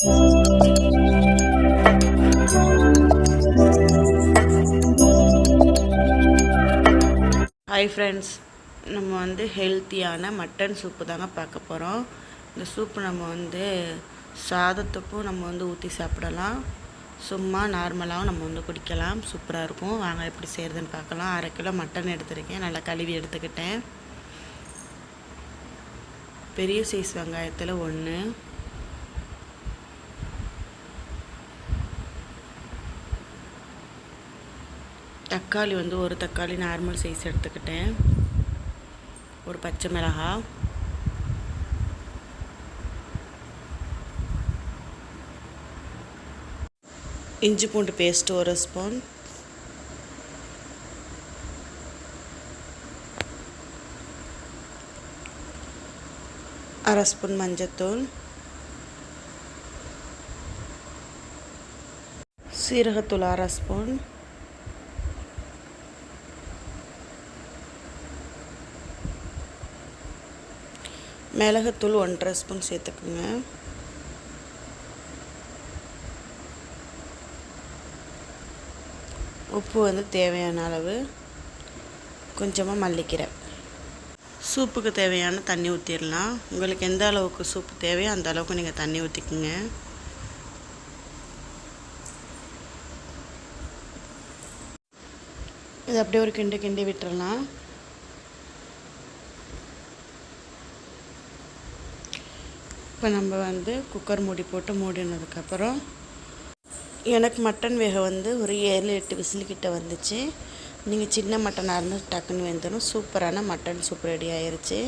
Hi friends நம்ம வந்து ஹெல்த்தியான மட்டன் சூப்பு தாங்க பார்க்க போகிறோம் இந்த சூப்பு நம்ம வந்து சாதத்துக்கும் நம்ம வந்து ஊற்றி சாப்பிடலாம். சும்மா நார்மலாகவும் நம்ம வந்து குடிக்கலாம். சூப்பராக இருக்கும். வாங்க எப்படி செய்கிறதுன்னு பார்க்கலாம். அரை கிலோ மட்டன் எடுத்திருக்கேன். நல்லா கழுவி எடுத்துக்கிட்டேன். பெரிய சைஸ் வெங்காயத்தில் ஒன்று தக்காளி வந்து ஒரு தக்காளி நார்மல் சைஸ் எடுத்துக்கிட்டேன். ஒரு பச்சை மிளகா. இஞ்சி பூண்டு பேஸ்ட்டு ஒரு ஸ்பூன் அரை ஸ்பூன் மஞ்சத்தூள். சீரகத்தூள் அரை ஸ்பூன் மிளகுத்தூள் ஒன்றரை ஸ்பூன் சேர்த்துக்குங்க. உப்பு வந்து தேவையான அளவு கொஞ்சமாக மல்லிக்கீரை. சூப்புக்கு தேவையான தண்ணி ஊற்றிடலாம் உங்களுக்கு எந்த அளவுக்கு சூப்பு தேவையோ அந்த அளவுக்கு நீங்கள் தண்ணி ஊற்றிக்குங்க இது அப்படியே ஒரு கிண்டு கிண்டி விட்டுறலாம். இப்போ நம்ம வந்து குக்கர் மூடி போட்டு மூடினதுக்கப்புறம் எனக்கு மட்டன் வேக வந்து ஒரு ஏழு எட்டு விசில்கிட்ட வந்துச்சு. நீங்கள் சின்ன மட்டனாக இருந்தால் டக்குன்னு வெந்துடும் சூப்பரான மட்டன் சூப் ரெடி ஆயிடுச்சு